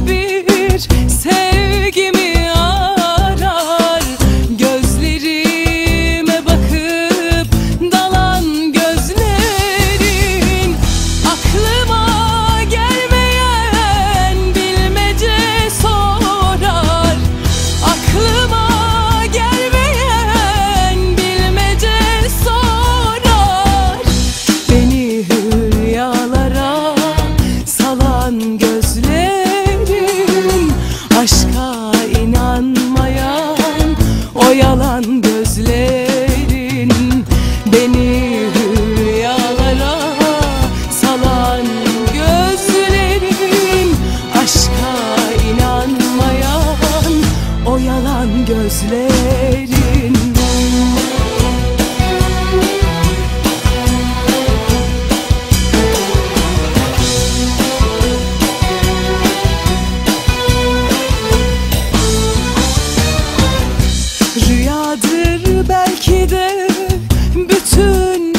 baby. inanmayan o yalan gözlerin beni hülyalara salan gözlerin aşka inanmayan o yalan gözlerin Rüyadır belki de bütün